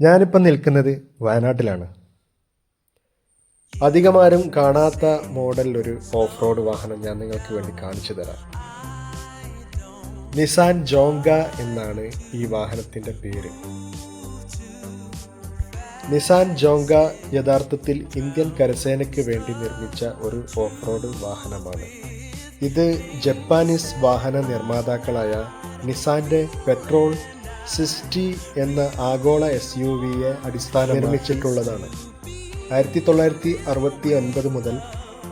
ഞാനിപ്പം നിൽക്കുന്നത് വയനാട്ടിലാണ്. അധികമാരും കാണാത്ത മോഡലിൽ ഒരു ഓഫ് റോഡ് വാഹനം ഞാൻ നിങ്ങൾക്ക് വേണ്ടി കാണിച്ചു തരാം. നിസാൻ ജോങ്ക എന്നാണ് ഈ വാഹനത്തിന്റെ പേര്. നിസാൻ ജോങ്ക യഥാർത്ഥത്തിൽ ഇന്ത്യൻ കരസേനയ്ക്ക് വേണ്ടി നിർമ്മിച്ച ഒരു ഓഫ് റോഡ് വാഹനമാണ്. ഇത് ജപ്പാനീസ് വാഹന നിർമ്മാതാക്കളായ നിസാന്റെ പെട്രോൾ സിക്സ്റ്റി എന്ന ആഗോള എസ് യു വിയെ അടിസ്ഥാനം നിർമ്മിച്ചിട്ടുള്ളതാണ്. ആയിരത്തി തൊള്ളായിരത്തി അറുപത്തി ഒൻപത് മുതൽ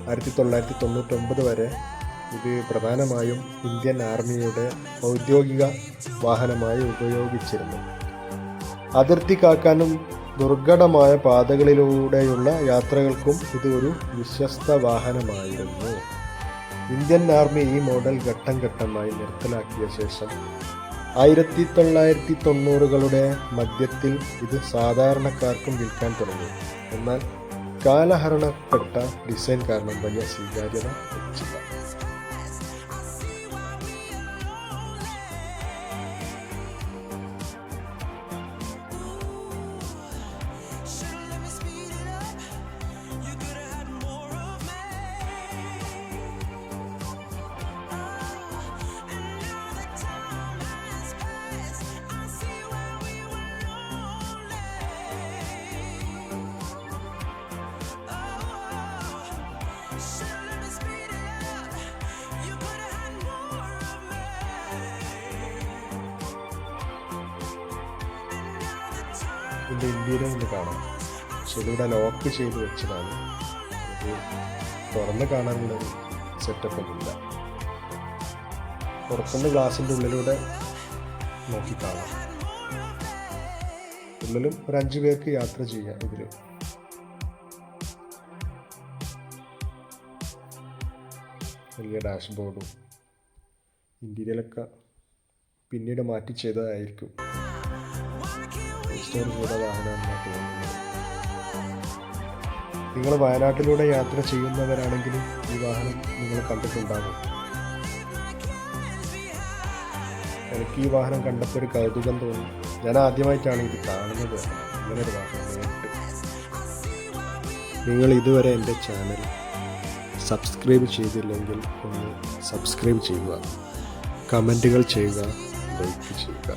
ആയിരത്തി തൊള്ളായിരത്തി തൊണ്ണൂറ്റൊമ്പത് വരെ ഇത് പ്രധാനമായും ഇന്ത്യൻ ആർമിയുടെ ഔദ്യോഗിക വാഹനമായി ഉപയോഗിച്ചിരുന്നു. അതിർത്തി കാക്കാനും ദുർഘടമായ പാതകളിലൂടെയുള്ള യാത്രകൾക്കും ഇത് ഒരു വിശ്വസ്ത വാഹനമായിരുന്നു. ഇന്ത്യൻ ആർമി ഈ മോഡൽ ഘട്ടം ഘട്ടമായി നിർത്തലാക്കിയ ശേഷം ആയിരത്തി തൊള്ളായിരത്തി തൊണ്ണൂറുകളുടെ മധ്യത്തിൽ ഇത് സാധാരണക്കാർക്കും വിൽക്കാൻ തുടങ്ങി. എന്നാൽ കാലഹരണപ്പെട്ട ഡിസൈൻ കാരണം വലിയ സ്വീകാര്യത ലഭിച്ചില്ല. ഇതിന്റെ ഇന്ത്യയിലും ഒന്ന് കാണാം. പക്ഷെ ഇതിവിടെ ലോക്ക് ചെയ്ത് വെച്ചതാണ്. തുറന്ന് കാണാനുള്ളൊരു സെറ്റപ്പ് ഒന്നുമില്ല പുറത്തുനിന്ന് ഗ്ലാസിന്റെ ഉള്ളിലൂടെ നോക്കി കാണാം. ഉള്ളിലും ഒരു അഞ്ച് പേർക്ക് യാത്ര ചെയ്യാം ഇതിൽ വലിയ ഡാഷ്ബോർഡും ഇന്റീരിയലൊക്കെ പിന്നീട് മാറ്റി ചെയ്തതായിരിക്കും. സ്റ്റോർ ചെയ്ത വാഹനമെന്നാണ് തോന്നുന്നത്. നിങ്ങൾ വയനാട്ടിലൂടെ യാത്ര ചെയ്യുന്നവരാണെങ്കിലും ഈ വാഹനം നിങ്ങൾ കണ്ടിട്ടുണ്ടാകും. എനിക്ക് ഈ വാഹനം കണ്ടപ്പോൾ ഒരു കൗതുകം തോന്നി. ഞാൻ ആദ്യമായിട്ടാണ് ഇത് കാണുന്നത്. അങ്ങനെ ഒരു വാഹനം നേരിട്ട്. നിങ്ങൾ ഇതുവരെ എന്റെ ചാനൽ സബ്സ്ക്രൈബ് ചെയ്തില്ലെങ്കിൽ ഒന്ന് സബ്സ്ക്രൈബ് ചെയ്യുക. കമന്റുകൾ ചെയ്യുക ലൈക്ക് ചെയ്യുക.